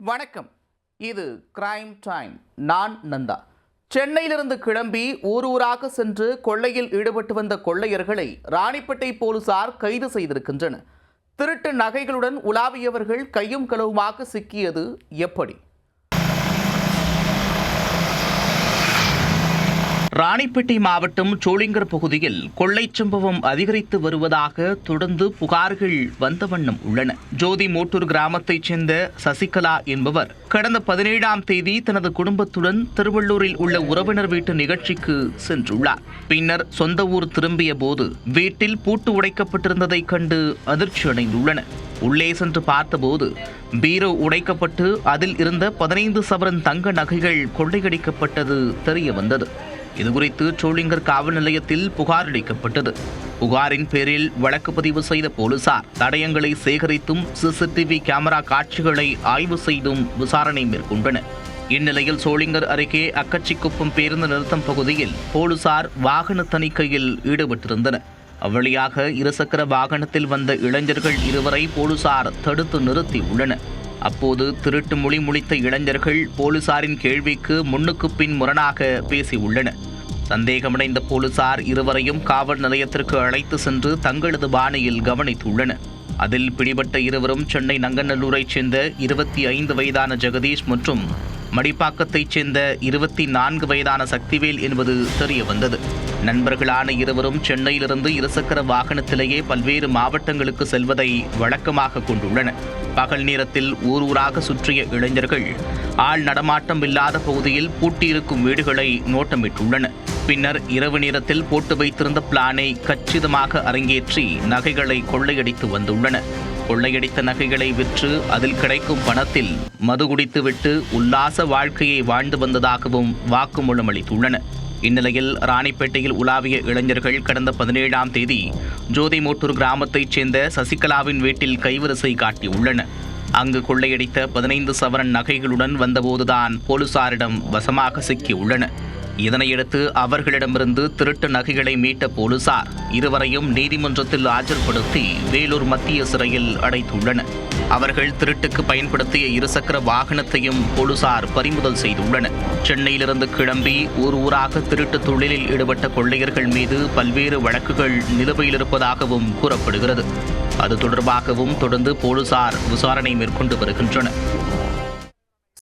வணக்கம். இது crime time நான் நந்தா. சென்னையிலிருந்து கிளம்பி ஊர் ஊராக சென்று கொள்ளையில் ஈடுபட்டு வந்த கொள்ளையர்களை ராணிப்பேட்டை போலீசார் கைது செய்திருக்கின்றனர். திருட்டு நகைகளுடன் உலாவியவர்கள் கையும் களவுமாக சிக்கியது எப்படி? ராணிப்பேட்டை மாவட்டம் சோளிங்கர் பகுதியில் கொள்ளைச் சம்பவம் அதிகரித்து வருவதாக தொடர்ந்து புகார்கள் வந்த வண்ணம் உள்ளன. ஜோதி மோட்டூர் கிராமத்தைச் சேர்ந்த சசிகலா என்பவர் கடந்த பதினேழாம் தேதி தனது குடும்பத்துடன் திருவள்ளூரில் உள்ள உறவினர் வீட்டு நிகழ்ச்சிக்கு சென்றுள்ளார். பின்னர் சொந்த ஊர் திரும்பிய போது வீட்டில் பூட்டு உடைக்கப்பட்டிருந்ததைக் கண்டு அதிர்ச்சி அடைந்துள்ளனர். உள்ளே சென்று பார்த்தபோது பீரோ உடைக்கப்பட்டு அதில் இருந்த பதினைந்து சவரன் தங்க நகைகள் கொள்ளையடிக்கப்பட்டது தெரிய வந்தது இதுகுறித்து சோளிங்கர் காவல் நிலையத்தில் புகார் அளிக்கப்பட்டது. புகாரின் பேரில் வழக்கு பதிவு செய்த போலீசார் தடயங்களை சேகரித்தும் சிசிடிவி கேமரா காட்சிகளை ஆய்வு செய்தும் விசாரணை மேற்கொண்டனர். இந்நிலையில் சோளிங்கர் அருகே அக்கச்சிக்குப்பம் பேருந்து நிறுத்தம் பகுதியில் போலீசார் வாகன தணிக்கையில் ஈடுபட்டிருந்தனர். அவ்வழியாக இருசக்கர வாகனத்தில் வந்த இளைஞர்கள் இருவரை போலீசார் தடுத்து நிறுத்தி உள்ளனர். அப்போது திருட்டு மொழி முழித்த இளைஞர்கள் போலீசாரின் கேள்விக்கு முன்னுக்கு பின் முரணாக பேசியுள்ளனர் சந்தேகமடைந்த போலீசார் இருவரையும் காவல் நிலையத்திற்கு அழைத்து சென்று தங்களது பாணியில் கவனித்துள்ளனர். அதில் பிடிபட்ட இருவரும் சென்னை நங்கநல்லூரைச் சேர்ந்த இருபத்தி ஐந்து வயதான ஜெகதீஷ் மற்றும் மடிப்பாக்கத்தைச் சேர்ந்த இருபத்தி நான்கு வயதான சக்திவேல் என்பது தெரிய வந்தது நண்பர்களான இருவரும் சென்னையிலிருந்து இருசக்கர வாகனத்திலேயே பல்வேறு மாவட்டங்களுக்கு செல்வதை வழக்கமாக கொண்டுள்ளனர். பகல் நேரத்தில் ஊர் ஊராக சுற்றிய இளைஞர்கள் ஆள் நடமாட்டம் இல்லாத பகுதியில் பூட்டியிருக்கும் வீடுகளை நோட்டமிட்டுள்ளனர். பின்னர் இரவு நேரத்தில் போட்டு வைத்திருந்த பிளானை கச்சிதமாக அரங்கேற்றி நகைகளை கொள்ளையடித்து வந்துள்ளனர். கொள்ளையடித்த நகைகளை விற்று அதில் கிடைக்கும் பணத்தில் மது குடித்துவிட்டு உல்லாச வாழ்க்கையை வாழ்ந்து வந்ததாகவும் வாக்குமூலம் அளித்துள்ளனர் இந்நிலையில் ராணிப்பேட்டையில் உலாவிய இளைஞர்கள் கடந்த பதினேழாம் தேதி ஜோதிமோட்டூர் கிராமத்தைச் சேர்ந்த சசிகலாவின் வீட்டில் கைவரிசை காட்டியுள்ளனர் அங்கு கொள்ளையடித்த பதினைந்து சவரன் நகைகளுடன் வந்தபோதுதான் போலீசாரிடம் வசமாக சிக்கியுள்ளனர் இதனையடுத்து அவர்களிடமிருந்து திருட்டு நகைகளை மீட்ட போலீசார் இருவரையும் நீதிமன்றத்தில் ஆஜர்படுத்தி வேலூர் மத்திய சிறையில் அடைத்துள்ளனர். அவர்கள் திருட்டுக்கு பயன்படுத்திய இருசக்கர வாகனத்தையும் போலீசார் பறிமுதல் செய்துள்ளனர். சென்னையிலிருந்து கிளம்பி ஊர் ஊராக திருட்டு தொழிலில் ஈடுபட்ட கொள்ளையர்கள் மீது பல்வேறு வழக்குகள் நிலுவையில் இருப்பதாகவும் கூறப்படுகிறது. அது தொடர்பாகவும் தொடர்ந்து போலீசார் விசாரணை மேற்கொண்டு வருகின்றனர்.